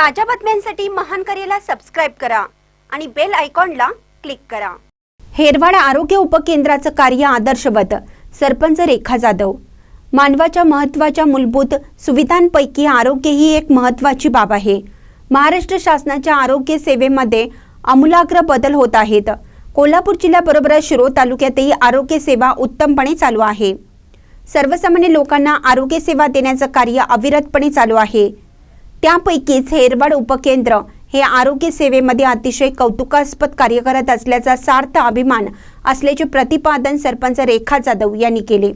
ताज्या बातम्यांसाठी महान करेला सबस्क्राईब करा आणि बेल आयकॉनला क्लिक करा. हेरवाड आरोग्य उपकेंद्राचं कार्य आदर्शवत सरपंच रेखा जाधव. मानवाच्या महत्त्वाच्या मूलभूत सुविधांपैकी आरोग्य ही एक महत्त्वाची बाब आहे. महाराष्ट्र शासनाच्या आरोग्य सेवेमध्ये आमूलाग्र बदल होत आहेत. कोल्हापूर जिल्ह्याबरोबरच शिरोळ तालुक्यातही आरोग्य सेवा उत्तमपणे चालू आहे. सर्वसामान्य लोकांना आरोग्य सेवा देण्याचं कार्य अविरतपणे चालू आहे. त्यापैकीच हेरवाड उपकेंद्र हे आरोग्य सेवेमध्ये अतिशय कौतुकास्पद कार्य करत असल्याचा सार्थ अभिमान असल्याचे प्रतिपादन सरपंच रेखा जाधव यांनी केले.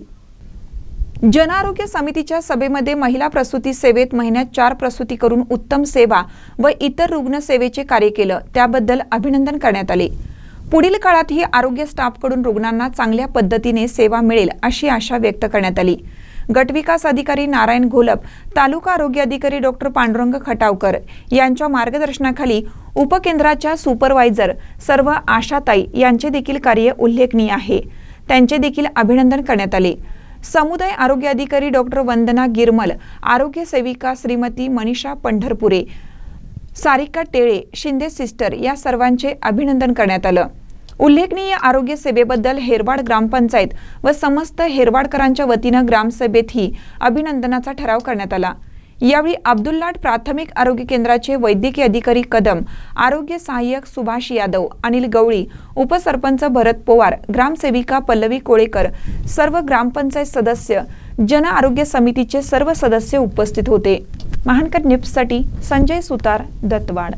जनआरोग्य समितीच्या सभेमध्ये महिला प्रसूती सेवेत महिन्यात चार प्रसूती करून उत्तम सेवा व इतर रुग्ण सेवेचे कार्य केलं त्याबद्दल अभिनंदन करण्यात आले. पुढील काळातही आरोग्य स्टाफकडून रुग्णांना चांगल्या पद्धतीने सेवा मिळेल अशी आशा व्यक्त करण्यात आली. गटविकास अधिकारी नारायण घोलप तालुका आरोग्य अधिकारी डॉक्टर पांडुरंग खटावकर यांच्या मार्गदर्शनाखाली उपकेंद्राच्या सुपरवायझर सर्व आशाताई यांचे देखील कार्य उल्लेखनीय आहे. त्यांचे देखील अभिनंदन करण्यात आले. समुदाय आरोग्य अधिकारी डॉक्टर वंदना गिरमल आरोग्य सेविका श्रीमती मनीषा पंढरपुरे सारिका टेळे शिंदे सिस्टर या सर्वांचे अभिनंदन करण्यात आलं. उल्लेखनीय आरोग्य सेवेबद्दल हेरवाड ग्रामपंचायत व समस्त हेरवाडकरांच्या वतीनं ग्रामसभेतही अभिनंदनाचा ठराव करण्यात आला. यावेळी अब्दुल्लाट प्राथमिक आरोग्य केंद्राचे वैद्यकीय अधिकारी कदम आरोग्य सहाय्यक सुभाष यादव अनिल गवळी उपसरपंच भरत पवार ग्रामसेविका पल्लवी कोळेकर सर्व ग्रामपंचायत सदस्य जन आरोग्य समितीचे सर्व सदस्य उपस्थित होते. महानकर न्यूजसाठी संजय सुतार दत्तवाड.